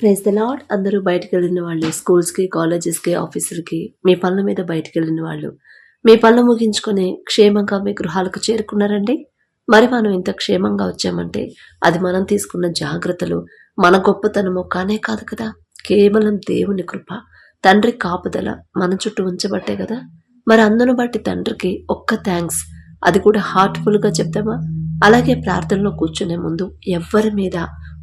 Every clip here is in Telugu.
ప్రైజ్ ద లాడ్ అందరూ బయటకు వెళ్ళిన వాళ్ళు స్కూల్స్కి కాలేజెస్కి ఆఫీసులకి మీ పనుల మీద బయటకు వెళ్ళిన వాళ్ళు మీ పనులు ముగించుకొని క్షేమంగా మీ గృహాలకు చేరుకున్నారండి? మరి మనం ఇంత క్షేమంగా వచ్చామంటే అది మనం తీసుకున్న జాగ్రత్తలు మన గొప్పతనము కానే కాదు కదా? కేవలం దేవుని కృప తండ్రి కాపుదల మన చుట్టూ ఉంచబట్టే కదా? మరి అందును బట్టి తండ్రికి ఒక్క థ్యాంక్స్. అది కూడా హార్ట్ఫుల్గా చెప్తామా? అలాగే ప్రార్థనలో కూర్చునే ముందు ఎవ్వరి మీద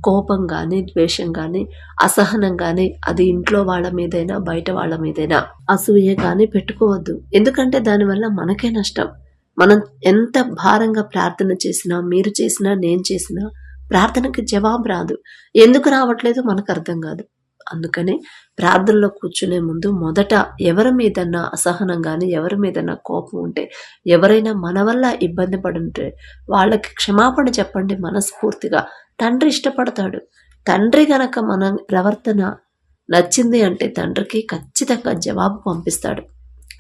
కోపం కానీ ద్వేషం కానీ అసహనం కానీ అది ఇంట్లో వాళ్ళ మీదైనా బయట వాళ్ళ మీదైనా అసూయ కానీ పెట్టుకోవద్దు. ఎందుకంటే దానివల్ల మనకే నష్టం. మనం ఎంత భారంగా ప్రార్థన చేసినా మీరు చేసినా నేను చేసినా ప్రార్థనకి జవాబు రాదు. ఎందుకు రావట్లేదు మనకు అర్థం కాదు. అందుకనే ప్రార్థనలో కూర్చునే ముందు మొదట ఎవరి మీదన్నా అసహనం కానీ ఎవరి మీదన్నా కోపం ఉంటే ఎవరైనా మన వల్ల ఇబ్బంది పడుంటే వాళ్ళకి క్షమాపణ చెప్పండి మనస్ఫూర్తిగా. తండ్రి ఇష్టపడతాడు. తండ్రి గనక మన ప్రవర్తన నచ్చింది అంటే తండ్రికి ఖచ్చితంగా జవాబు పంపిస్తాడు.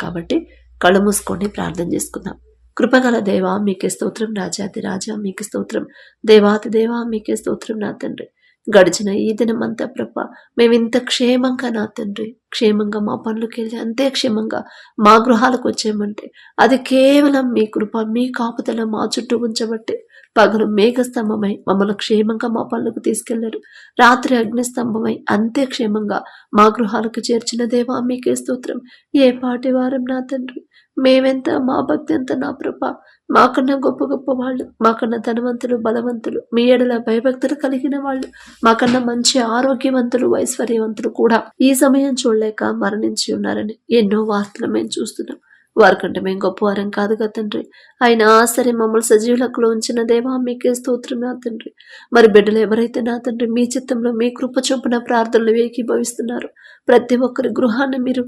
కాబట్టి కళ్ళు మూసుకొని ప్రార్థన చేసుకుందాం. కృపగల దేవా మీకే స్తోత్రం రాజాది రాజా మీకు స్తోత్రం దేవాతి దేవా మీకే స్తోత్రం నా తండ్రి. గడిచిన ఈ దినమంతా ప్రభ మేమింత క్షేమంగా నా తండ్రి. క్షేమంగా మా పనులకు వెళ్ళి అంతే క్షేమంగా మా గృహాలకు వచ్చామంటే అది కేవలం మీ కృప మీ కాపుదల మా చుట్టూ ఉంచబట్టే పగలు మేఘస్తంభమై మమ్మల్ని క్షేమంగా మా పనులకు తీసుకెళ్ళారు. రాత్రి అగ్నిస్తంభమై అంతే క్షేమంగా మా గృహాలకు చేర్చిన దేవా మీకే స్తోత్రం. ఏ పాటి వారం నా తండ్రి? మేమెంత మా భక్తి ఎంత నా ప్రభ? మాకన్నా గొప్ప గొప్ప వాళ్ళు మాకన్నా ధనవంతులు బలవంతులు మీ ఎడల భయభక్తులు కలిగిన వాళ్ళు మాకన్నా మంచి ఆరోగ్యవంతులు ఐశ్వర్యవంతులు కూడా ఈ సమయం చూడలేక మరణించి ఉన్నారని ఎన్నో వార్తలు మేము చూస్తున్నాం. వారికంటే మేము గొప్పవారం కాదుగా తండ్రి. ఆయన సరే మమ్మల్ని సజీవులకులో ఉంచిన దేవా మీకే స్తోత్రం నా తండ్రి. మరి బిడ్డలు ఎవరైతే నా తండ్రి మీ చిత్తంలో మీ కృప చొప్పున ప్రార్థనలు ఏకీభవిస్తున్నారు ప్రతి ఒక్కరి గృహాన్ని మీరు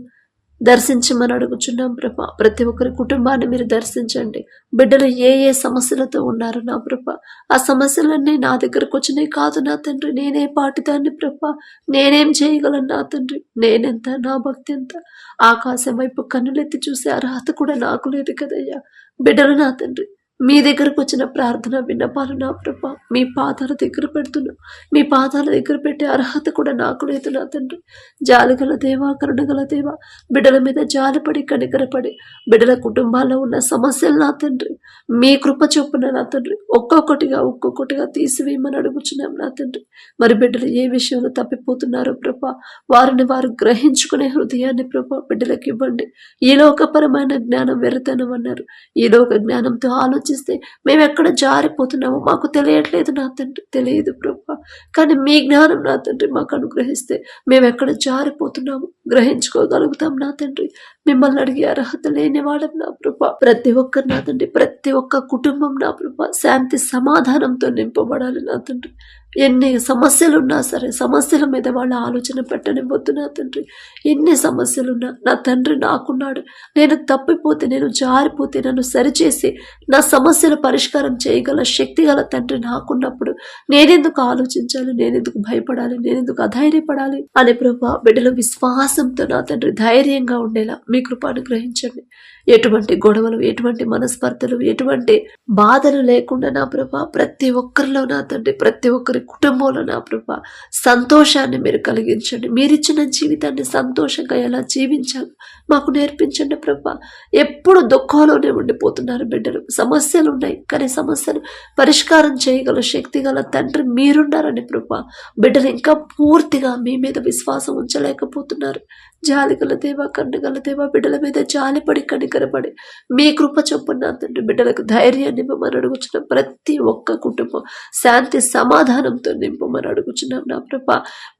దర్శించమని అడుగుచున్నాం ప్రభ. ప్రతి ఒక్కరి కుటుంబాన్ని మీరు దర్శించండి. బిడ్డలు ఏ ఏ సమస్యలతో ఉన్నారు నా ప్రభ? ఆ సమస్యలన్నీ నా దగ్గరకు వచ్చినాయి కాదు నా తండ్రి. నేనే పాటిదాన్ని ప్రభ. నేనేం చేయగలను నా తండ్రి? నేనెంత? నా భక్తి ఎంత? ఆకాశం వైపు కన్నులెత్తి చూసే అర్హత కూడా నాకు లేదు కదయ్యా. బిడ్డలు నా తండ్రి. మీ దగ్గరకు వచ్చిన ప్రార్థన విన్నపాలు నా ప్రభ. మీ పాదాల దగ్గర పెడుతున్నా. మీ పాదాల దగ్గర పెట్టే అర్హత కూడా నాకు లేదు నా తండ్రి. జాలిగల దేవా కరుణగల దేవా బిడ్డల మీద జాలిపడి కనికరపడి బిడ్డల కుటుంబాల్లో ఉన్న సమస్యలు నా తండ్రి. మీ కృప చొప్పున నా తండ్రి. ఒక్కొక్కటిగా ఒక్కొక్కటిగా తీసివేయమని అడుగుచున్నాం నా తండ్రి. మరి బిడ్డలు ఏ విషయంలో తప్పిపోతున్నారో ప్రభ. వారిని వారు గ్రహించుకునే హృదయాన్ని ప్రభ బిడ్డలకు ఇవ్వండి. ఈ లోకపరమైన జ్ఞానం వెరతనం అన్నారు. ఈ లోక జ్ఞానంతో ఆలోచిస్తే మేము ఎక్కడ జారిపోతున్నామో మాకు తెలియట్లేదు నా తండ్రి. తెలియదు ప్రభు. కానీ మీ జ్ఞానం నా తండ్రి మాకు అనుగ్రహిస్తే మేము ఎక్కడ జారిపోతున్నాము గ్రహించుకోగలుగుతాం నా తండ్రి. మిమ్మల్ని అడిగే అర్హత లేని వాళ్ళం నా ప్రభ. ప్రతి ఒక్కరు నా తండ్రి ప్రతి ఒక్క కుటుంబం నా ప్రభ. శాంతి సమాధానంతో నింపబడాలి నా తండ్రి. ఎన్ని సమస్యలు ఉన్నా సరే సమస్యల మీద వాళ్ళ ఆలోచన పెట్టనివ్వద్దు నా తండ్రి? ఎన్ని సమస్యలున్నా నా తండ్రి నాకున్నాడు. నేను తప్పిపోతే నేను జారిపోతే నన్ను సరిచేసి నా సమస్యల పరిష్కారం చేయగల శక్తి గల తండ్రి నాకున్నప్పుడు నేనెందుకు ఆలోచించాలి? నేనెందుకు భయపడాలి? నేనెందుకు అధైర్యపడాలి? అనే ప్రభా బిడ్డల విశ్వాసంతో నా తండ్రి ధైర్యంగా ఉండేలా మీ కృప గ్రహించండి ఎటువంటి గొడవలు ఎటువంటి మనస్పర్ధలు ఎటువంటి బాధలు లేకుండా నా ప్రభా ప్రతి ఒక్కరిలో నా తండ్రి ప్రతి ఒక్కరి కుటుంబంలో నా ప్రభా సంతోషాన్ని మీరు కలిగించండి. మీరిచ్చిన జీవితాన్ని సంతోషంగా ఎలా జీవించాలి మాకు నేర్పించండి ప్రభా. ఎప్పుడు దుఃఖంలోనే ఉండిపోతున్నారు బిడ్డలు. సమస్యలు ఉన్నాయి కానీ సమస్యలు పరిష్కారం చేయగల శక్తి గల తండ్రి మీరున్నారని ప్రభా. బిడ్డలు ఇంకా పూర్తిగా మీ మీద విశ్వాసం ఉంచలేకపోతున్నారు. జాలిగల కన్ను గల దేవా బిడ్డల మీద జాలిపడి కనికరపడి మీ కృప చొప్పున తండ్రి బిడ్డలకు ధైర్యాన్ని ఇవ్వమని అడుగుచున్నాం. ప్రతి ఒక్క కుటుంబం శాంతి సమాధానంతో నింపమని అడుగుచున్నాం నా ప్రభ.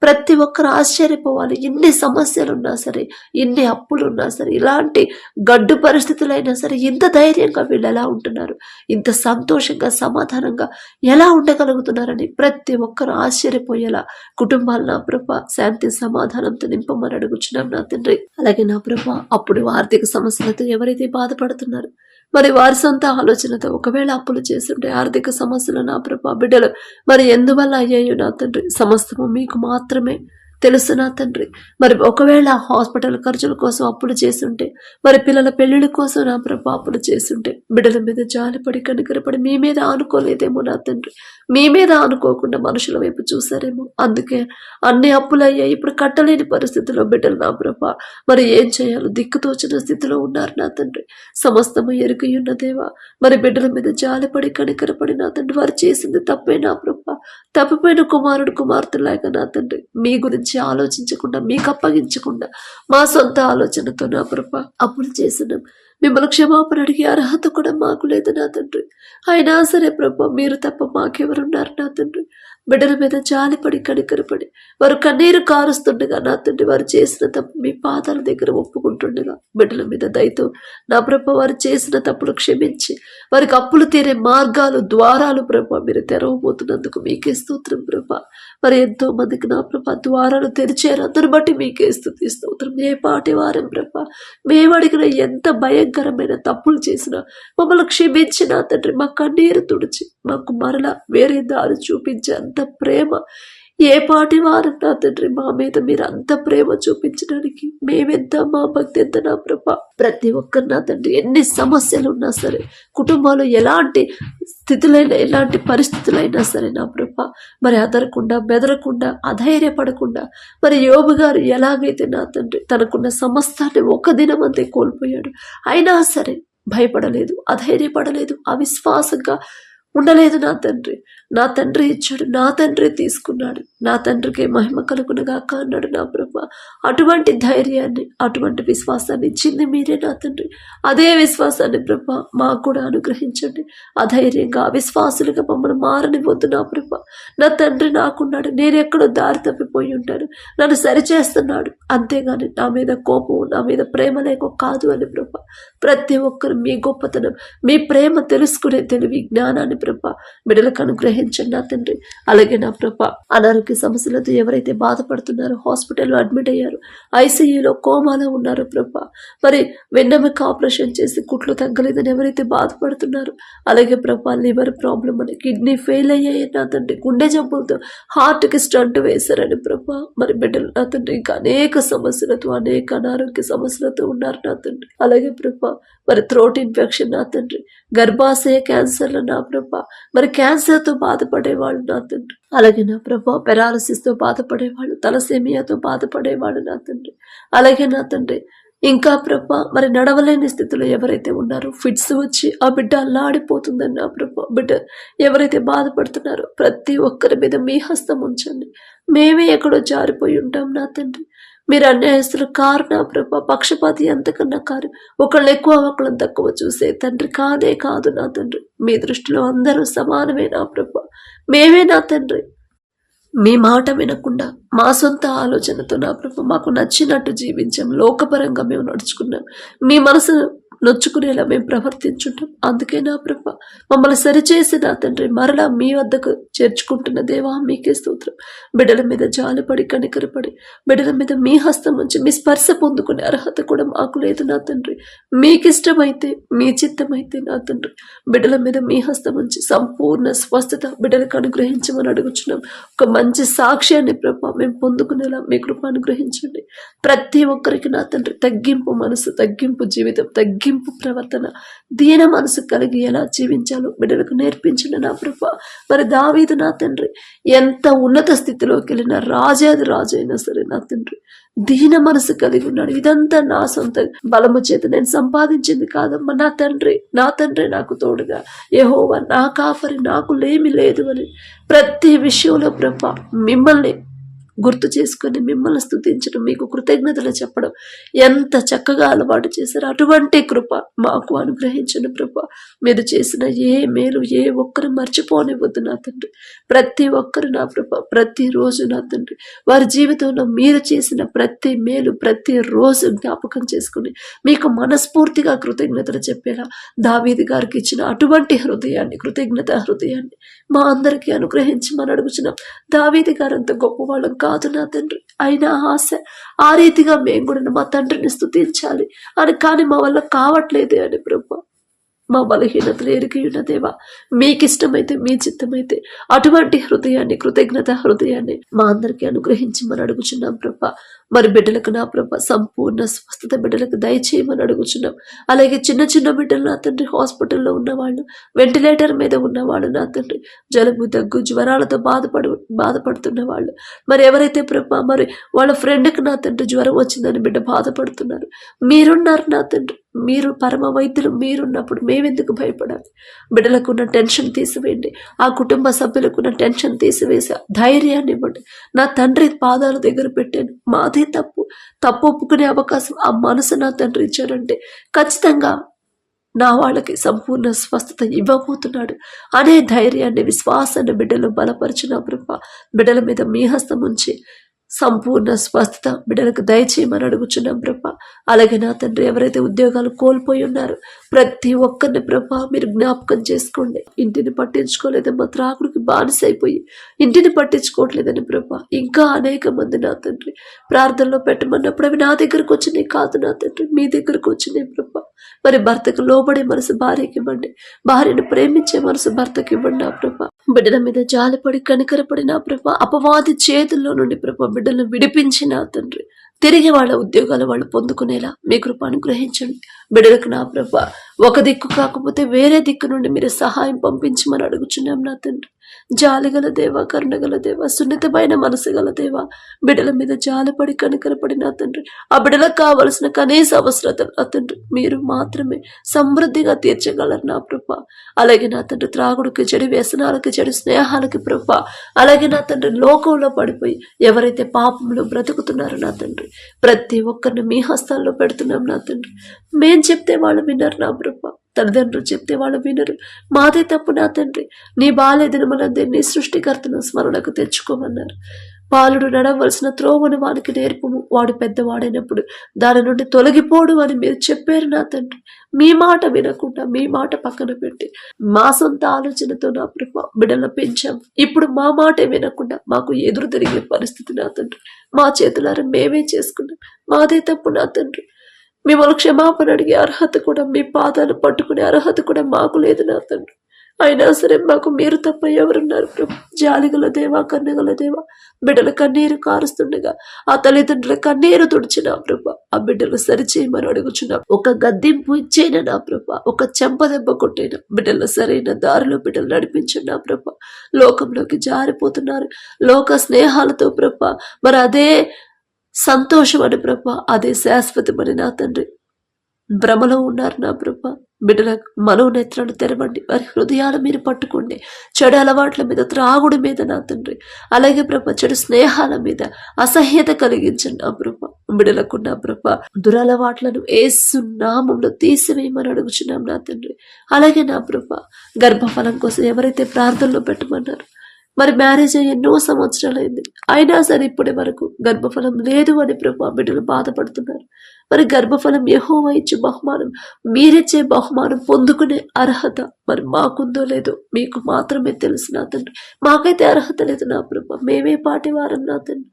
ప్రతి ఒక్కరు ఆశ్చర్యపోవాలి. ఎన్ని సమస్యలు ఉన్నా సరే ఎన్ని అప్పులు ఉన్నా సరే ఇలాంటి గడ్డు పరిస్థితులైనా సరే ఇంత ధైర్యంగా వీళ్ళు ఎలా ఉంటున్నారు? ఇంత సంతోషంగా సమాధానంగా ఎలా ఉండగలుగుతున్నారని ప్రతి ఒక్కరు ఆశ్చర్యపోయేలా కుటుంబాలు నా ప్రభ శాంతి సమాధానంతో నింపమని అడుగుచున్నాం నా తండ్రి. అలాగే నా ప్రభ అప్పుడు ఆర్థిక సమస్యలతో ఎవరైతే బాధపడుతున్నారు? మరి వారి సొంత ఆలోచనతో ఒకవేళ అప్పులు చేస్తుంటే ఆర్థిక సమస్యలు నా ప్రభా బిడ్డలు. మరి ఎందువల్ల అయ్యాయో నా తండ్రి? సమస్తము మీకు మాత్రమే తెలుసు నా తండ్రి. మరి ఒకవేళ హాస్పిటల్ ఖర్చుల కోసం అప్పులు చేస్తుంటే మరి పిల్లల పెళ్ళిళ్ళ కోసం నా ప్రభా అప్పులు చేస్తుంటే బిడ్డల మీద జాలిపడి కనికరపడి మీ మీద ఆనుకోలేదేమో నా తండ్రి. మీ మీద అనుకోకుండా మనుషుల వైపు చూసారేమో అందుకే అన్ని అప్పులయ్యాయి. ఇప్పుడు కట్టలేని పరిస్థితిలో బిడ్డలు నా ప్రభా. మరి ఏం చేయాలో? దిక్కుతోచిన స్థితిలో ఉన్నారు నా తండ్రి. సమస్తము ఎరుగు దేవా. మరి బిడ్డల మీద జాలిపడి కనికరపడి నా తండ్రి. వారు చేసింది తప్పే నా ప్రభా. తప్పిపోయిన కుమారుడు కుమార్తెలాగా నా తండ్రి. మీ గురించి ఆలోచించకుండా మీకు అప్పగించకుండా మా సొంత ఆలోచనతో నా ప్రభా అప్పులు చేసినాం. మిమ్మల్ని క్షమాపణ అడిగే అర్హత కూడా మాకు లేదు నా తండ్రి. అయినా సరే ప్రభు మీరు తప్ప మాకెవరున్నారు నా తండ్రి? బిడ్డల మీద జాలిపడి కనికరపడి వారు కన్నీరు కారుస్తుండగా నా తండ్రి వారు చేసిన తప్పు మీ పాదాల దగ్గర ఒప్పుకుంటుండగా బిడ్డల మీద దయతో నా ప్రభ వారు చేసిన తప్పులు క్షమించి వారికి అప్పులు తీరే మార్గాలు ద్వారాలు ప్రభ మీరు తెరవబోతున్నందుకు మీకే స్తోత్రం ప్రభ. మరి ఎంతో మందికి నా ప్రభ ద్వారాలు తెరిచారు. అందరు బట్టి మీకే స్థుతి స్తోత్రం. ఏ పాటి వారం ప్రభ మేము అడిగిన ఎంత భయంకరమైన తప్పులు చేసినా మమ్మల్ని క్షమించి నా తండ్రి మా కన్నీరు తుడిచి మాకు మరలా వేరే దారి చూపించాను అంత ప్రేమ. ఏ పాటి వారన్నా తండ్రి మా మీద మీరు అంత ప్రేమ చూపించడానికి మేమెంత మా భక్తి ఎంత నా ప్రభ? ప్రతి ఒక్కరు నా తండ్రి ఎన్ని సమస్యలు ఉన్నా సరే కుటుంబాలు ఎలాంటి స్థితులైనా ఎలాంటి పరిస్థితులైనా సరే నా ప్రభ మరి అదరకుండా బెదరకుండా అధైర్యపడకుండా మరి యోబు గారు ఎలాగైతే నా తండ్రి తనకున్న సమస్తాన్ని ఒక దినం అంతే కోల్పోయాడు అయినా సరే భయపడలేదు అధైర్యపడలేదు అవిశ్వాసంగా ఉండలేదు నా తండ్రి. నా తండ్రి ఇచ్చాడు నా తండ్రి తీసుకున్నాడు. నా తండ్రికి మహిమ కలుగునగాక అన్నాడు నా బ్రహ్మ అటువంటి ధైర్యాన్ని అటువంటి విశ్వాసాన్ని ఇచ్చింది మీరే నా తండ్రి. అదే విశ్వాసాన్ని బ్రహ్మ మాకు కూడా అనుగ్రహించండి. అధైర్యంగా అవిశ్వాసులుగా మమ్మల్ని మారనివద్దు నా బ్రహ్మ నా తండ్రి నాకున్నాడు నేను ఎక్కడో దారి తప్పిపోయి ఉంటాను. నన్ను సరిచేస్తున్నాడు. అంతేగాని నా మీద కోపం నా మీద ప్రేమ లేక కాదు అని బ్రహ్మ ప్రతి ఒక్కరు మీ గొప్పతనం మీ ప్రేమ తెలుసుకునే తెలివి జ్ఞానాన్ని ప్రభ బిడ్డలకు అనుగ్రహించండి నా తండ్రి. అలాగే నా ప్రభ అనారోగ్య సమస్యలతో ఎవరైతే బాధపడుతున్నారో హాస్పిటల్లో అడ్మిట్ అయ్యారు ఐసీయూలో కోమాలో ఉన్నారు ప్రభ మరి వెన్నెమక ఆపరేషన్ చేసి కుట్లు తగ్గలేదని ఎవరైతే బాధపడుతున్నారు అలాగే ప్రభ లివర్ ప్రాబ్లం అని కిడ్నీ ఫెయిల్ అయ్యాయి నా తండ్రి గుండె జబ్బులతో హార్ట్కి స్టంట్ వేశారని ప్రభ మరి బిడ్డలు నా తండ్రి ఇంకా అనేక సమస్యలతో అనేక అనారోగ్య సమస్యలతో ఉన్నారు నా తండ్రి. అలాగే ప్రభ మరి థ్రోట్ ఇన్ఫెక్షన్ నా తండ్రి గర్భాశయ క్యాన్సర్లు నా ప్రభ మరి క్యాన్సర్తో బాధపడేవాళ్ళు నా తండ్రి. అలాగే నా ప్రభా పెరాలసిస్తో బాధపడేవాళ్ళు తలసేమియాతో బాధపడేవాళ్ళు నా తండ్రి. అలాగే నా తండ్రి ఇంకా ప్రభ మరి నడవలేని స్థితిలో ఎవరైతే ఉన్నారో ఫిట్స్ వచ్చి ఆ బిడ్డ అల్లాడిపోతుందని నా ప్రభ. బిడ్డ ఎవరైతే బాధపడుతున్నారో ప్రతి ఒక్కరి మీద మీ హస్తం ఉంచండి. మేమే ఎక్కడో జారిపోయి ఉంటాం నా తండ్రి. మీరు అన్యాయస్తులు కారు నా ప్రభ పక్షపాతి ఎంతకన్నా కారు ఒకళ్ళు ఎక్కువ ఒకళ్ళని తక్కువ చూసే తండ్రి కాదే కాదు నా తండ్రి. మీ దృష్టిలో అందరూ సమానమే నా ప్రభ? మేమే నా తండ్రి. మీ మాట వినకుండా మా సొంత ఆలోచనతో నా ప్రభ మాకు నచ్చినట్టు జీవించాం. లోకపరంగా మేము నడుచుకున్నాం. మీ మనసు నొచ్చుకునేలా మేము ప్రవర్తించుంటాం. అందుకే నా ప్రభ మమ్మల్ని సరిచేసి నా తండ్రి మరలా మీ వద్దకు చేర్చుకుంటున్న దేవా మీకే స్తోత్రం. బిడ్డల మీద జాలిపడి కనికరపడి బిడ్డల మీద మీ హస్తం నుంచి మీ స్పర్శ పొందుకునే అర్హత కూడా మాకు లేదు నా తండ్రి. మీకు ఇష్టమైతే మీ చిత్తమైతే నా తండ్రి. బిడ్డల మీద మీ హస్తం నుంచి సంపూర్ణ స్వస్థత బిడ్డలకు అనుగ్రహించమని అడుగుచున్నాం. ఒక మంచి సాక్ష్యాన్ని ప్రభా మేము పొందుకునేలా మీ కృప అనుగ్రహించండి. ప్రతి ఒక్కరికి నా తండ్రి తగ్గింపు మనసు తగ్గింపు జీవితం తగ్గి తగ్గింపు ప్రవర్తన దీన మనసు కలిగి ఎలా జీవించాలో బిడ్డలకు నేర్పించండి నా ప్రభా. మరి దావీదు నా తండ్రి ఎంత ఉన్నత స్థితిలోకి వెళ్ళిన రాజాది రాజు అయినా సరే నా తండ్రి. దీన మనసు కలిగి ఉన్నాడు. ఇదంతా నా సొంత బలము చేత నేను సంపాదించింది కాదమ్మా నా తండ్రి. నా తండ్రి నాకు తోడుగా. ఏహోవా నా కాపరి నాకు లేమి లేదు అని ప్రతి విషయంలో ప్రభ మిమ్మల్ని గుర్తు చేసుకొని మిమ్మల్ని స్థుతించడం మీకు కృతజ్ఞతలు చెప్పడం. ఎంత చక్కగా అలవాటు చేశారు. అటువంటి కృప మాకు అనుగ్రహించిన కృప మీరు చేసిన ఏ మేలు ఏ ఒక్కరు మర్చిపోనివ్వద్దు నా తండ్రి. ప్రతి ఒక్కరు నా ప్రభ ప్రతిరోజు నా తండ్రి. వారి జీవితంలో మీరు చేసిన ప్రతి మేలు ప్రతి రోజు జ్ఞాపకం చేసుకుని మీకు మనస్ఫూర్తిగా కృతజ్ఞతలు చెప్పేలా దావీది గారికి ఇచ్చిన అటువంటి హృదయాన్ని కృతజ్ఞత హృదయాన్ని మా అందరికీ అనుగ్రహించి మనం అడుగుచున్నాం. దావీది గారు అంత గొప్పవాళ్ళం కాదు నా తండ్రి. అయినా ఆశ ఆ రీతిగా మేము కూడా మా తండ్రిని స్థుతించాలి. అని కానీ మా వల్ల కావట్లేదే అని బ్రహ్మ మా బలహీనతలు ఎరిగి ఉన్న దేవా మీకిష్టమైతే మీ చిత్తమైతే అటువంటి హృదయాన్ని కృతజ్ఞత హృదయాన్ని మా అందరికీ అనుగ్రహించమని అడుగుచున్నాం ప్రభా. మరి బిడ్డలకు నా ప్రభ సంపూర్ణ స్వస్థత బిడ్డలకు దయచేయమని అడుగుచున్నాం. అలాగే చిన్న చిన్న బిడ్డలు నా తండ్రి హాస్పిటల్లో ఉన్నవాళ్ళు వెంటిలేటర్ మీద ఉన్నవాళ్ళు నా తండ్రి జలుబు దగ్గు జ్వరాలతో బాధపడు బాధపడుతున్న వాళ్ళు మరి ఎవరైతే ప్రభ మరి వాళ్ళ ఫ్రెండ్కి నా తండ్రి జ్వరం వచ్చిందని బిడ్డ బాధపడుతున్నారు మీరున్నారు నా తండ్రి. మీరు పరమ వైద్యులు మీరున్నప్పుడు మేమెందుకు భయపడాలి? బిడ్డలకు ఉన్న టెన్షన్ తీసివేయండి. ఆ కుటుంబ సభ్యులకు ఉన్న టెన్షన్ తీసివేసి ధైర్యాన్ని ఇవ్వండి. నా తండ్రి పాదాల దగ్గర పెట్టాను మాది తప్పు తప్పు ఒప్పుకునే అవకాశం ఆ మనసు నా తండ్రి ఇచ్చారంటే ఖచ్చితంగా నా వాళ్ళకి సంపూర్ణ స్వస్థత ఇవ్వబోతున్నాడు. అనే ధైర్యాన్ని విశ్వాసాన్ని బిడ్డలు బలపరిచిన ప్రభ బిడ్డల మీద మీ హస్తం ఉంచి సంపూర్ణ స్వస్థత. బిడ్డలకు దయచేయమని అడుగుచున్నాం ప్రభా. అలాగే నా తండ్రి ఎవరైతే ఉద్యోగాలు కోల్పోయి ఉన్నారో ప్రతి ఒక్కరిని ప్రభా మీరు జ్ఞాపకం చేసుకోండి. ఇంటిని పట్టించుకోలేదమ్మా త్రాకుడికి బానిసైపోయి ఇంటిని పట్టించుకోవట్లేదని ప్రభా. ఇంకా అనేక మంది నా తండ్రి ప్రార్థనలో పెట్టమన్నప్పుడు అవి నా దగ్గరకు వచ్చినాయి కాదు నా తండ్రి. మీ దగ్గరకు వచ్చినాయి ప్రభా. మరి భర్తకు లోబడే మనసు భార్యకి ఇవ్వండి. భార్యను ప్రేమించే మనసు భర్తకి ఇవ్వండి నా ప్రభా. బిడ్డల మీద జాలిపడి కనికరపడి నా ప్రభా. అపవాది చేతుల్లో నుండి ప్రభా బిడ్డలను విడిపించిన తండ్రి. తిరిగి వాళ్ళ ఉద్యోగాలు వాళ్ళు పొందుకునేలా మీ కృప అనుగ్రహించండి. బిడ్డలకు నా ప్రభ ఒక దిక్కు కాకపోతే వేరే దిక్కు నుండి మీరు సహాయం పంపించమని అడుగుచున్నాం నా తండ్రి. జాలిగల దేవ కరుణగల దేవ సున్నితమైన మనసు గల దేవ బిడ్డల మీద జాలిపడి కనికరపడి నా తండ్రి. ఆ బిడ్డలకు కావలసిన కనీస అవసరత నా తండ్రి. మీరు మాత్రమే సమృద్ధిగా తీర్చగలరు నా ప్రభ. అలాగే నా తండ్రి త్రాగుడికి చెడు వ్యసనాలకి చెడు స్నేహాలకి ప్రభ. అలాగే నా తండ్రి లోకంలో పడిపోయి ఎవరైతే పాపంలో బ్రతుకుతున్నారో నా తండ్రి. ప్రతి ఒక్కరిని మీ హస్తాల్లో పెడుతున్నాం నా తండ్రి. మేం చెప్తే వాళ్ళు విన్నారు నా ప్రభ. తల్లిదండ్రులు చెప్తే వాళ్ళు వినరు. మాదే తప్పు నా తండ్రి. నీ బాలేదినమలందే నీ సృష్టికర్తను స్మరణకు తెచ్చుకోమన్నారు. బాలుడు నడవలసిన త్రోవను వానికి నేర్పము. వాడు పెద్దవాడైనప్పుడు దాని నుండి తొలగిపోడు అని మీరు చెప్పారు నా తండ్రి. మీ మాట వినకుండా మీ మాట పక్కన పెట్టి మా సొంత ఆలోచనతో నా ప్రభ బిడ్డలను పెంచాం. ఇప్పుడు మా మాటే వినకుండా మాకు ఎదురు తిరిగే పరిస్థితి నా తండ్రి. మా చేతులారా మేమే చేసుకున్నాం. మాదే తప్పు నా తండ్రి. మిమ్మల్ని క్షమాపణ అడిగే అర్హత కూడా మీ పాదాలు పట్టుకునే అర్హత కూడా మాకు లేదు నా తండ్రి. అయినా సరే మాకు మీరు తప్ప ఎవరున్నారు ప్రభు? జాలిగల దేవా కన్నగల దేవా బిడ్డల కన్నీరు కారుస్తుండగా ఆ తల్లిదండ్రుల కన్నీరు తుడిచిన ప్రభ ఆ బిడ్డలు సరిచేయమని అడుగుచున్నాం. ఒక గద్దింపు ఇచ్చేనా నా ప్రభ? ఒక చెంపదెబ్బ కొట్టేనా? బిడ్డల సరైన దారిలో బిడ్డలు నడిపించిన ప్రభ. లోకంలోకి జారిపోతున్నారు. లోక స్నేహాలతో ప్రభ మరి అదే సంతోషం అని బ్రహ్మ అదే శాశ్వతమని నా తండ్రి. భ్రమలో ఉన్నారు నా బ్రహ్మ బిడ్డల మనోనేత్రాలు తెరవండి. వారి హృదయాల మీరు పట్టుకోండి. చెడు అలవాట్ల మీద త్రాగుడి మీద నా తండ్రి. అలాగే ప్రభ చెడు స్నేహాల మీద అసహ్యత కలిగించండి నా ప్రభ. బిడలకు నా ప్రభ దురలవాట్లను ఏసు నామంలో తీసివేయమని అడుగుచున్నాం నా తండ్రి. అలాగే నా ప్రభ గర్భఫలం కోసం ఎవరైతే ప్రార్థనలో పెట్టమన్నారు మరి మ్యారేజ్ అయ్యి ఎన్నో సంవత్సరాలు అయింది. అయినా సరే ఇప్పటి వరకు గర్భఫలం లేదు అని ప్రభా బిడ్డలు బాధపడుతున్నారు. మరి గర్భఫలం యహోవా ఇచ్చే బహుమానం మీరిచ్చే బహుమానం పొందుకునే అర్హత మరి మాకుందో లేదో మీకు మాత్రమే తెలుసు నా తండ్రి. మాకైతే అర్హత లేదు నా ప్రభ. మేమే పాటివారం నా తండ్రి.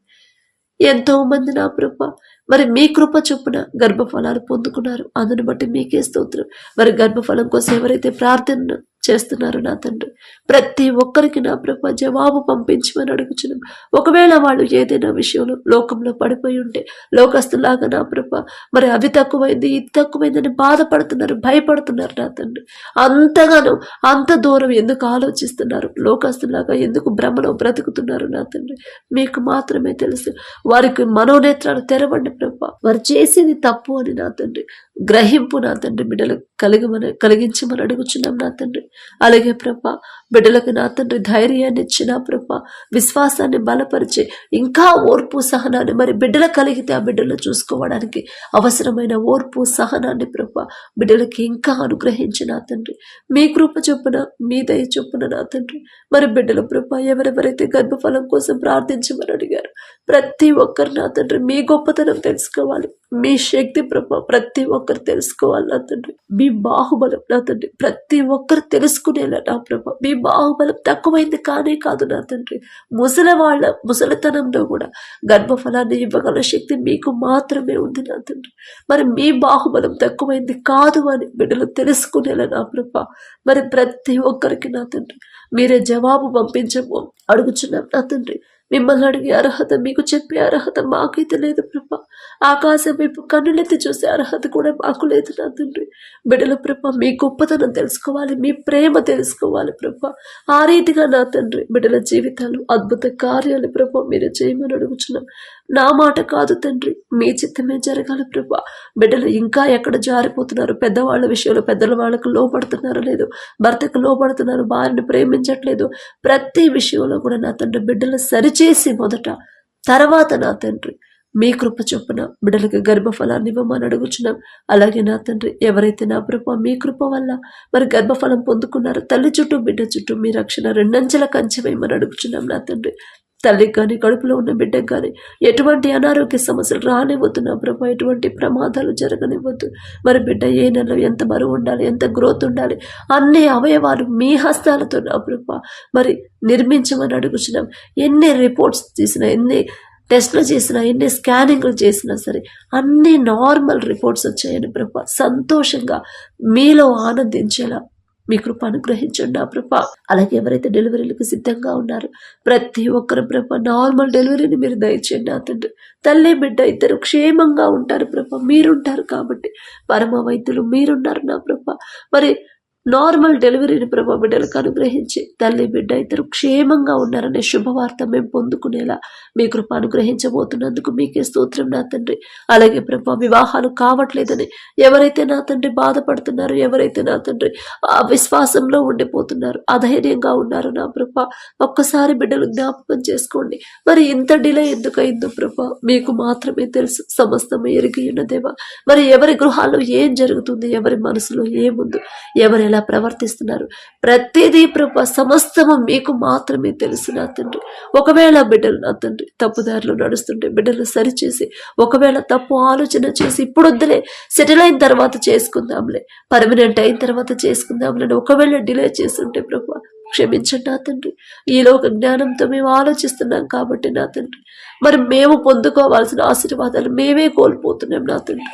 ఎంతో మంది నా ప్రభ. మరి మీ కృప చొప్పున గర్భఫలాలు పొందుకున్నారు. అందుని బట్టి మీకే స్తోత్రం. మరి గర్భఫలం కోసం ఎవరైతే ప్రార్థన చేస్తున్నారు నా తండ్రి. ప్రతి ఒక్కరికి నా ప్రభ జవాబు పంపించమని అడుగుచున్నాం. ఒకవేళ వాళ్ళు ఏదైనా విషయంలో లోకంలో పడిపోయి ఉంటే లోకస్తులాగా నా ప్రభ మరి అవి తక్కువైంది ఇది తక్కువైందని బాధపడుతున్నారు భయపడుతున్నారు నా తండ్రి. అంతగానో అంత దూరం ఎందుకు ఆలోచిస్తున్నారు? లోకస్తులాగా ఎందుకు భ్రమలో బ్రతుకుతున్నారు నా తండ్రి? మీకు మాత్రమే తెలుసు. వారికి మనోనేత్రాలు తెరవండి ప్రభ. వారు చేసేది తప్పు అని నా తండ్రి. గ్రహింపు నా తండ్రి బిడ్డలు కలిగమని కలిగించమని అడుగుచున్నాం నా తండ్రి. అలాగే ప్రభ బిడ్డలకు నా తండ్రి ధైర్యాన్ని ఇచ్చిన ప్రభ విశ్వాసాన్ని బలపరిచి ఇంకా ఓర్పు సహనాన్ని మరి బిడ్డలు కలిగితే ఆ బిడ్డలు చూసుకోవడానికి అవసరమైన ఓర్పు సహనాన్ని ప్రభ బిడ్డలకి ఇంకా అనుగ్రహించిన తండ్రి. మీ కృప చొప్పున మీ దయ చొప్పున నా తండ్రి. మరి బిడ్డల ప్రభ ఎవరెవరైతే గర్భఫలం కోసం ప్రార్థించమని అడిగారు ప్రతి ఒక్కరు నా తండ్రి మీ గొప్పతనం తెలుసుకోవాలి. మీ శక్తి ప్రభ ప్రతి ఒక్కరు తెలుసుకోవాలి నా తండ్రి. మీ బాహుబలం నా తండ్రి. ప్రతి ఒక్కరు తెలుసుకునేలా నా ప్రభ. మీ బాహుబలం తక్కువైంది కానే కాదు నా తండ్రి. ముసలి వాళ్ళ ముసలితనంలో కూడా గర్భఫలాన్ని ఇవ్వగల శక్తి మీకు మాత్రమే ఉంది నా తండ్రి. మరి మీ బాహుబలం తక్కువైంది కాదు అని బిడ్డలు తెలుసుకునేలా నా ప్రభ. మరి ప్రతి ఒక్కరికి నా తండ్రి. మీరే జవాబు పంపించము. అడుగుచున్నాం నా తండ్రి. మిమ్మల్ని అడిగే అర్హత మీకు చెప్పే అర్హత మాకైతే లేదు ప్రభా. ఆకాశం వైపు కన్నులెత్తి చూసే అర్హత కూడా మాకు లేదు నా తండ్రి. బిడ్డల ప్రభ మీ గొప్పతనం తెలుసుకోవాలి మీ ప్రేమ తెలుసుకోవాలి ప్రభ. ఆ రీతిగా నా తండ్రి బిడ్డల జీవితాలు అద్భుత కార్యాలు ప్రభ మీరు చేయమని అడుగుచున్నాం. నా మాట కాదు తండ్రి. మీ చిత్తమే జరగాలి ప్రభా. బిడ్డలు ఇంకా ఎక్కడ జారిపోతున్నారు? పెద్దవాళ్ళ విషయంలో పెద్దల వాళ్ళకు లోపడుతున్నారు లేదు భర్తకు లోపడుతున్నారు భార్యను ప్రేమించట్లేదు. ప్రతి విషయంలో కూడా నా తండ్రి బిడ్డలు సరిచేసి మొదట తర్వాత నా తండ్రి. మీ కృప చొప్పున బిడ్డలకు గర్భఫలాన్ని ఇవ్వమని అడుగుచున్నాం. అలాగే నా తండ్రి ఎవరైతే నా కృప మీ కృప వల్ల మరి గర్భఫలం పొందుకున్నారో తల్లి చుట్టూ బిడ్డ చుట్టూ మీ రక్షణ రెండంచెల కంచె వేయమని అడుగుచున్నాం నా తండ్రి. తల్లికి కానీ కడుపులో ఉన్న బిడ్డకు కానీ ఎటువంటి అనారోగ్య సమస్యలు రానివ్వద్దు ప్రభా. ఎటువంటి ప్రమాదాలు జరగనివ్వద్దు. మరి బిడ్డ ఏ నెలలో ఎంత బరువు ఉండాలి ఎంత గ్రోత్ ఉండాలి అన్ని అవయవాలు మీ హస్తాలతో నా ప్రభా. మరి నిర్మించమని అడుగుచున్నాం. ఎన్ని రిపోర్ట్స్ తీసినా ఎన్ని టెస్ట్లు చేసినా ఎన్ని స్కానింగ్లు చేసినా సరే అన్ని నార్మల్ రిపోర్ట్స్ వచ్చాయని ప్రభా. సంతోషంగా మీలో ఆనందించేలా మీ కృప అనుగ్రహించండి నా ప్రభ. అలాగే ఎవరైతే డెలివరీలకు సిద్ధంగా ఉన్నారు ప్రతి ఒక్కరు ప్రభ నార్మల్ డెలివరీని మీరు దయచేయండి నా తండ్రి. తల్లి బిడ్డ ఇద్దరు క్షేమంగా ఉంటారు ప్రభ. మీరుంటారు కాబట్టి పరమ వైద్యులు మీరున్నారు నా ప్రభ. మరి నార్మల్ డెలివరీని ప్రభా బిడ్డలకు అనుగ్రహించి తల్లి బిడ్డ ఇద్దరు క్షేమంగా ఉన్నారనే శుభవార్త మేము పొందుకునేలా మీ కృప అనుగ్రహించబోతున్నందుకు మీకే స్తోత్రం నా తండ్రి. అలాగే ప్రభా వివాహాలు కావట్లేదని ఎవరైతే నా తండ్రి బాధపడుతున్నారో ఎవరైతే నా తండ్రి ఆ విశ్వాసంలో ఉండిపోతున్నారు అధైర్యంగా ఉన్నారు నా ప్రభా ఒక్కసారి బిడ్డలు జ్ఞాపకం చేసుకోండి. మరి ఇంత డిలే ఎందుకైందో ప్రభా మీకు మాత్రమే తెలుసు. సమస్తం ఎరిగి ఉన్నదేవా మరి ఎవరి గృహాల్లో ఏం జరుగుతుంది ఎవరి మనసులో ఏముంది ఎవరి ఎలా ప్రవర్తిస్తున్నారు. ప్రతిదీ ప్రభ సమస్తము మీకు మాత్రమే తెలుసు నా తండ్రి. ఒకవేళ బిడ్డలు నా తండ్రి తప్పుదారిలో నడుస్తుంటే బిడ్డలు సరిచేసి ఒకవేళ తప్పు ఆలోచన చేసి ఇప్పుడు వద్దులే సెటిల్ అయిన తర్వాత చేసుకుందాంలే పర్మనెంట్ అయిన తర్వాత చేసుకుందాంలే అని ఒకవేళ డిలే చేస్తుంటే ప్రభు క్షమించండి నా తండ్రి. ఈ లోక జ్ఞానంతో మేము ఆలోచిస్తున్నాం కాబట్టి నా తండ్రి. మరి మేము పొందుకోవాల్సిన ఆశీర్వాదాలు మేమే కోల్పోతున్నాం నా తండ్రి.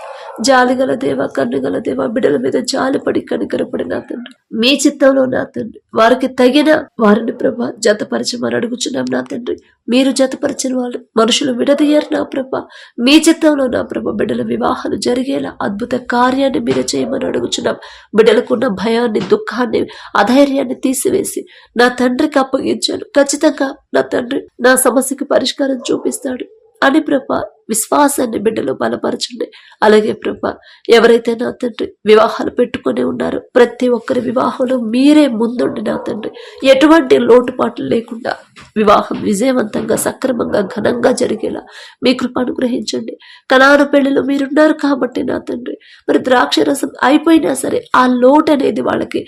జాలిగల దేవ కన్నుగల దేవ బిడ్డల మీద జాలిపడి కనికరపడి నా తండ్రి. మీ చిత్తంలో నా తండ్రి. వారికి తగిన వారిని ప్రభ జతపరచమని అడుగుచున్నాం నా తండ్రి. మీరు జతపరిచిన వాళ్ళు మనుషులు విడదీయరు నా ప్రభ. మీ చిత్తంలో నా ప్రభ బిడ్డల వివాహాలు జరిగేలా అద్భుత కార్యాన్ని మీరు చేయమని అడుగుచున్నాం. బిడ్డలకున్న భయాన్ని దుఃఖాన్ని అధైర్యాన్ని తీసివేసి నా తండ్రికి అప్పగించాను. ఖచ్చితంగా నా తండ్రి నా సమస్యకి పరిష్కారం చూపిస్తాడు అని ప్రభ విశ్వాసాన్ని బిడ్డలు బలపరచండి. అలాగే ప్రభ ఎవరైతే నా తండ్రి వివాహాలు పెట్టుకుని ఉన్నారో ప్రతి ఒక్కరి వివాహంలో మీరే ముందుండి నా తండ్రి. ఎటువంటి లోటుపాట్లు లేకుండా వివాహం విజయవంతంగా సక్రమంగా ఘనంగా జరిగేలా మీ కృప అనుగ్రహించండి. కనాను పెళ్ళిలో మీరున్నారు కాబట్టి నా తండ్రి. మరి ద్రాక్ష రసం అయిపోయినా సరే ఆ లోటు అనేది వాళ్ళకి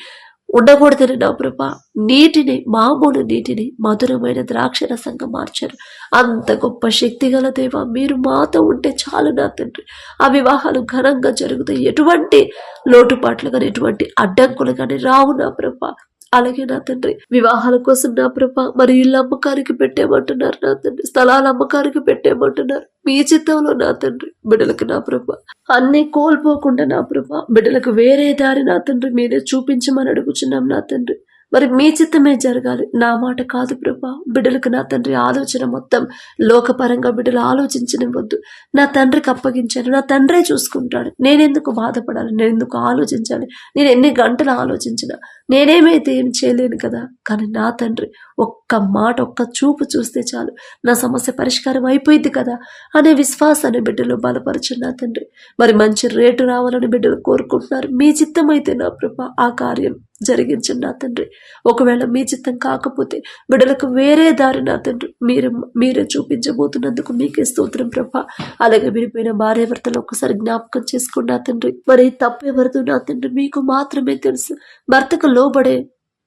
ఉండకూడదని నా ప్రభ. నీటిని మామూలు నీటిని మధురమైన ద్రాక్ష రసంగా మార్చారు. అంత గొప్ప శక్తి గల దేవ మీరు మాతో ఉంటే చాలు నా తండ్రి. ఆ వివాహాలు ఘనంగా జరుగుతాయి. ఎటువంటి లోటుపాట్లు కానీ ఎటువంటి అడ్డంకులు కానీ రావు నా ప్రభ. అలాగే నా తండ్రి వివాహాల కోసం నా ప్రభ మరి ఇల్లు అమ్మకానికి పెట్టేమంటున్నారు నా తండ్రి స్థలాల అమ్మకానికి పెట్టేమంటున్నారు. మీ చిత్తంలో నా తండ్రి బిడ్డలకు నా ప్రభ. అన్ని కోల్పోకుండా నా ప్రభ బిడ్డలకు వేరే దారి నా తండ్రి మీరే చూపించమని అడుగుచున్నాం నా తండ్రి. మరి మీ చిత్తమే జరగాలి. నా మాట కాదు ప్రభా. బిడ్డలకు నా తండ్రి ఆలోచన మొత్తం లోకపరంగా బిడ్డలు ఆలోచించనివ్వద్దు. నా తండ్రికి అప్పగించాను నా తండ్రే చూసుకుంటాడు. నేనెందుకు బాధపడాలి? నేను ఎందుకు ఆలోచించాలి? నేను ఎన్ని గంటలు ఆలోచించినా నేనేమైతే ఏం చేయలేను కదా? కానీ నా తండ్రి ఒక్క మాట ఒక్క చూపు చూస్తే చాలు. నా సమస్య పరిష్కారం అయిపోయింది కదా? అనే విశ్వాసాన్ని బిడ్డలు బలపరచండి నా తండ్రి. మరి మంచి రేటు రావాలని బిడ్డలు కోరుకుంటున్నారు. మీ చిత్తమైతే నా ప్రభ ఆ కార్యం జరిగించండి నా తండ్రి. ఒకవేళ మీ చిత్తం కాకపోతే బిడ్డలకు వేరే దారి నా తండ్రి. మీరు మీరే చూపించబోతున్నందుకు మీకే స్తోత్రం ప్రభ. అలాగే విడిపోయిన భార్యాభర్తలు ఒక్కసారి జ్ఞాపకం చేసుకోండి నా తండ్రి. మరి తప్పు నా తండ్రి. మీకు మాత్రమే తెలుసు. భర్తకు లోబడే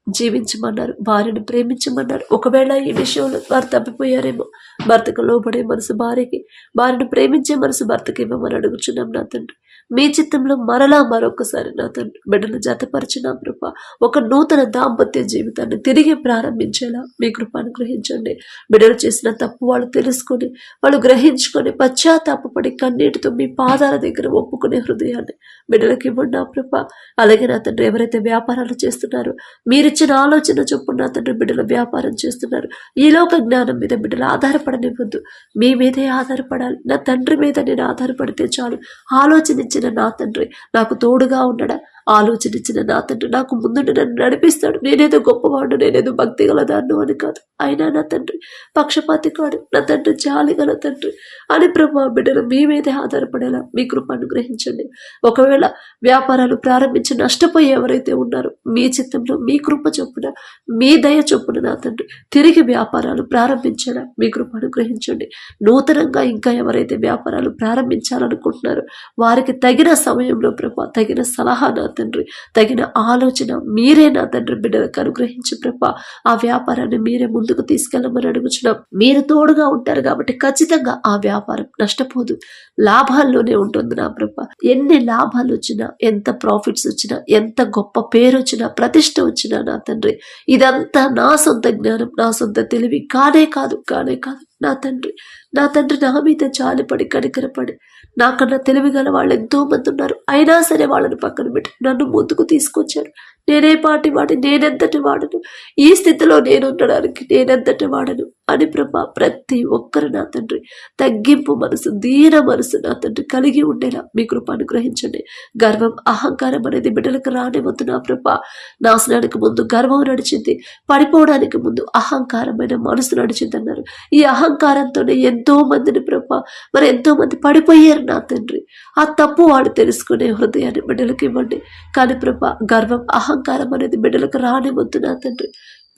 జీవించమన్నారు. భార్యను ప్రేమించమన్నారు. ఒకవేళ ఈ విషయంలో వారు తప్పిపోయారేమో భర్తకు లోబడే మనసు భార్యకి భార్యను ప్రేమించే మనసు భర్తకి ఇవ్వమని అడుగుచున్నాం నా తండ్రి. మీ చిత్తంలో మరలా మరొకసారి నా బిడ్డను జతపరిచిన కృప ఒక నూతన దాంపత్య జీవితాన్ని తిరిగి ప్రారంభించేలా మీ కృప అనుగ్రహించండి. బిడ్డలు చేసిన తప్పు వాళ్ళు తెలుసుకొని వాళ్ళు గ్రహించుకొని పశ్చాత్తాపడి కన్నీటితో మీ పాదాల దగ్గర ఒప్పుకునే హృదయాన్ని బిడ్డలకి ఇవ్వండి నా కృప. అలాగే నా తండ్రి ఎవరైతే వ్యాపారాలు చేస్తున్నారో మీరిచ్చిన ఆలోచన చొప్పున నా తండ్రి బిడ్డల వ్యాపారం చేస్తున్నారు. ఈ లోక జ్ఞానం మీద బిడ్డలు ఆధారపడనివ్వద్దు. మీ మీదే ఆధారపడాలి. నా తండ్రి మీద నేను ఆధారపడితే చాలు. ఆలోచన ఆలోచనిచ్చిన నా తండ్రి నాకు తోడుగా ఉండడా? ఆలోచనిచ్చిన నా తండ్రి నాకు ముందుండి నన్ను నడిపిస్తాడు. నేనేదో గొప్పవాడు నేనేదో భక్తి గలదాన్ని అని కాదు. అయినా నా తండ్రి పక్షపాతి కాడు. నా తండ్రి జాలి గల తండ్రి అని ప్రభా బిడ్డలు మీ మీదే ఆధారపడేలా మీ కృప అనుగ్రహించండి. ఒకవేళ వ్యాపారాలు ప్రారంభించి నష్టపోయి ఎవరైతే ఉన్నారో మీ చిత్తంలో మీ కృప చొప్పున మీ దయ చొప్పున నా తండ్రి తిరిగి వ్యాపారాలు ప్రారంభించేలా మీ కృప అనుగ్రహించండి. నూతనంగా ఇంకా ఎవరైతే వ్యాపారాలు ప్రారంభించాలనుకుంటున్నారో వారికి తగిన సమయంలో ప్రభా తగిన సలహా నా తండ్రి. తగిన ఆలోచన మీరే నా తండ్రి బిడ్డలకు అనుగ్రహించి ప్రభా. ఆ వ్యాపారాన్ని మీరే ముందుకు తీసుకెళ్ళమని అడుగుచున్నాం. మీరు తోడుగా ఉంటారు కాబట్టి ఖచ్చితంగా ఆ వ్యాపారం నష్టపోదు. లాభాల్లోనే ఉంటుంది నా ప్రభ. ఎన్ని లాభాలు వచ్చినా ఎంత ప్రాఫిట్స్ వచ్చినా ఎంత గొప్ప పేరు వచ్చినా ప్రతిష్ట వచ్చినా నా తండ్రి. ఇదంతా నా సొంత జ్ఞానం నా సొంత తెలివి. కానే కాదు కానే కాదు. నా తండ్రి నా తండ్రి నా మీద జాలిపడి కనికరపడి నాకన్నా తెలివి గల వాళ్ళు ఎంతో మంది ఉన్నారు. అయినా సరే వాళ్ళని పక్కన పెట్టి నన్ను ముందుకు తీసుకొచ్చారు. నేనే పాటి వాడి నేనెంతటి వాడను? ఈ స్థితిలో నేను ఉండడానికి నేనెంతటి వాడను? అని ప్రభా ప్రతి ఒక్కరు నా తండ్రి. తగ్గింపు మనసు దీన మనసు నా తండ్రి. కలిగి ఉండేలా మీ కృప అనుగ్రహించండి. గర్వం అహంకారం అనేది బిడ్డలకు రానివద్దు నా ప్రభా. నాశనానికి ముందు గర్వం నడిచింది. పడిపోవడానికి ముందు అహంకారమైన మనసు నడిచింది అన్నారు ఈ అహంకారంతోనే ఎంతో మందిని ప్రభా మరి ఎంతో మంది పడిపోయారు నా తండ్రి. ఆ తప్పు వాడు తెలుసుకునే హృదయాన్ని బిడ్డలకు ఇవ్వండి. కానీ ప్రభా గర్వం అహంకారం అనేది బిడ్డలకు రానివద్దు నా తండ్రి.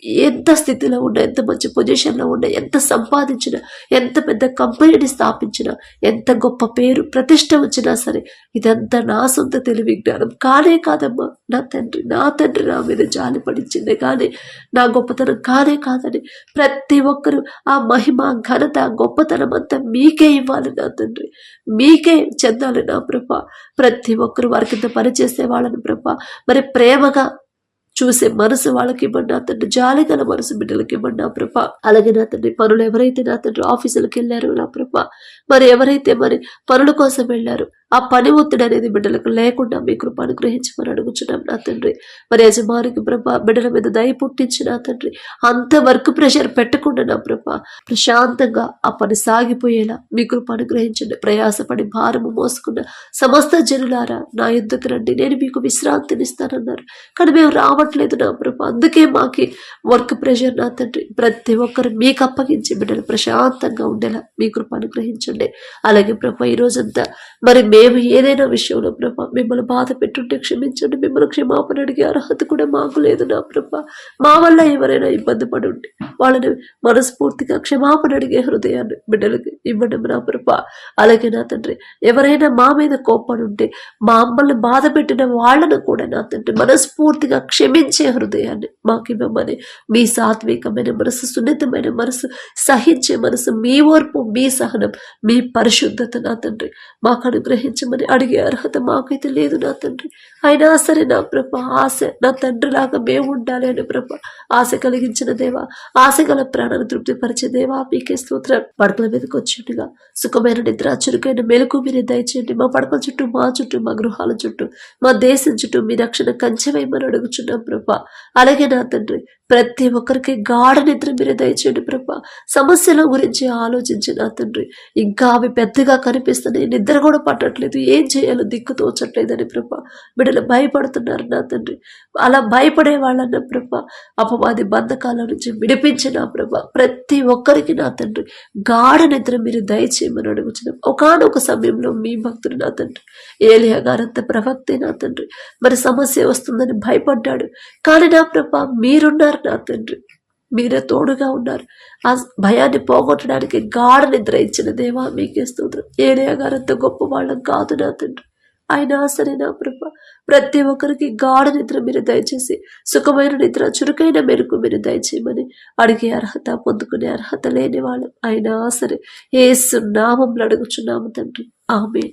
ఎంత స్థితిలో ఉన్నా ఎంత మంచి పొజిషన్లో ఉన్నా ఎంత సంపాదించినా ఎంత పెద్ద కంపెనీని స్థాపించినా ఎంత గొప్ప పేరు ప్రతిష్ట వచ్చినా సరే ఇదంతా నా సొంత తెలివి జ్ఞానం. కానే కాదమ్మా నా తండ్రి నా తండ్రి నా మీద జాలిపడించింది. కానీ నా గొప్పతనం కానే కాదని ప్రతి ఒక్కరూ ఆ మహిమ ఘనత గొప్పతనం అంతా మీకే ఇవ్వాలి నా తండ్రి. మీకే చెందాలి నా ప్రభ. ప్రతి ఒక్కరు వారి కింద పనిచేసే వాళ్ళని ప్రభ. మరి ప్రేమగా చూసే మనసు వాళ్ళకి ఇవ్వండి నా తండ్రి జాలి గల మనసు బిడ్డలకి ఇవ్వండి నా ప్రభ. అలాగే నా తండ్రి పనులు ఎవరైతే నా తండ్రి ఆఫీసులకు వెళ్ళారు నా ప్రభ. మరి ఎవరైతే మరి పనుల కోసం వెళ్ళారు ఆ పని ఒత్తిడి అనేది బిడ్డలకు లేకుండా మీ కృప అనుగ్రహించమని అడుగుచున్నాం నా తండ్రి. మరి యజమానికి ప్రభ బిడ్డల మీద దయ పుట్టించి నా తండ్రి. అంత వర్క్ ప్రెషర్ పెట్టకుండా నా ప్రభ ప్రశాంతంగా ఆ పని సాగిపోయేలా మీ కృప అనుగ్రహించండి. ప్రయాసపడి భారము మోసుకున్న సమస్త జనులారా నా యుద్ధకు రండి? నేను మీకు విశ్రాంతినిస్తానన్నారు. కానీ మేము రావట్లేదు నా ప్రభ. అందుకే మాకి వర్క్ ప్రెషర్ నా తండ్రి. ప్రతి ఒక్కరు మీకు అప్పగించి బిడ్డలు ప్రశాంతంగా ఉండేలా మీ కృప అనుగ్రహించండి. అలాగే ప్రభ ఈ రోజంతా మరి మే మేము ఏదైనా విషయంలో ప్రభ మిమ్మల్ని బాధ పెట్టుంటే క్షమించండి. మిమ్మల్ని క్షమాపణ అడిగే అర్హత కూడా మాకు లేదు నా ప్రభ. మా వల్ల ఎవరైనా ఇబ్బంది పడి ఉంటే వాళ్ళని మనస్ఫూర్తిగా క్షమాపణ అడిగే హృదయాన్ని బిడ్డలకి ఇవ్వడం నా ప్రభ. అలాగే నా తండ్రి ఎవరైనా మా మీద కోపడి ఉంటే మా అమ్మల్ని బాధ పెట్టిన వాళ్ళను కూడా నా తండ్రి మనస్ఫూర్తిగా క్షమించే హృదయాన్ని మాకు ఇవ్వమని మీ సాత్వికమైన మనసు సున్నితమైన మనసు సహించే మనసు మీ ఓర్పు మీ సహనం మీ పరిశుద్ధత నా తండ్రి. మాకు అనుగ్రహించమని అడిగే అర్హత మాకైతే లేదు నా తండ్రి. అయినా సరే నా ప్రభ ఆశ నా తండ్రిలాగా మేము ఉండాలి అని ప్రభ ఆశ కలిగించిన దేవా ఆశ గల ప్రాణాన్ని తృప్తిపరిచే దేవా మీకే స్తోత్రం. పడకల మీదకి వచ్చిండుగా సుఖమైన నిద్ర చురుకైన మెలకు మీరు దయచేయండి. మా పడకల చుట్టూ మా చుట్టూ మా గృహాల చుట్టూ మా దేశం చుట్టూ మీ రక్షణ కంచెవేయమని అడుగుచున్నాం ప్రభ. అలాగే నా తండ్రి ప్రతి ఒక్కరికి గాఢ నిద్ర మీరు దయచేయండి ప్రభ. సమస్యల గురించి ఆలోచించి నా తండ్రి. ఇంకా అవి పెద్దగా కనిపిస్తున్నాయి నిద్ర కూడా పట్టట్లేదు. ఏం చేయాలో దిక్కు తోచట్లేదని ప్రభ. బిడ్డలు భయపడుతున్నారు నా తండ్రి. అలా భయపడే వాళ్ళన్న ప్రభ అపవాది బంధకాల నుంచి విడిపించిన ప్రభ ప్రతి ఒక్కరికి నా తండ్రి గాఢ నిద్ర మీరు దయచేయమని అడుగుతున్నాం ఒకనొక సమయంలో మీ భక్తుడు నా తండ్రి. ఏలియా గారంత ప్రవక్తే నా తండ్రి. మరి సమస్య వస్తుందని భయపడ్డాడు. కానీ నా ప్రభ మీరున్నారు? నా తండ్రి మీరే తోడుగా ఉన్నారు. ఆ భయాన్ని పోగొట్టడానికి గాఢ నిద్ర ఇచ్చిన దేవా మీకే స్తోత్రం. గారు అంత గొప్ప వాళ్ళం కాదు నా తండ్రి. అయినా సరే నా ప్రభ ప్రతి ఒక్కరికి గాఢ నిద్ర మీరు దయచేసి సుఖమైన నిద్ర చురుకైన మెరుగు మీరు దయచేయమని అడిగే అర్హత పొందుకునే అర్హత లేని వాళ్ళు అయినా సరే ఏ సున్నామంలో అడుగుచున్నాము తండ్రి. ఆమె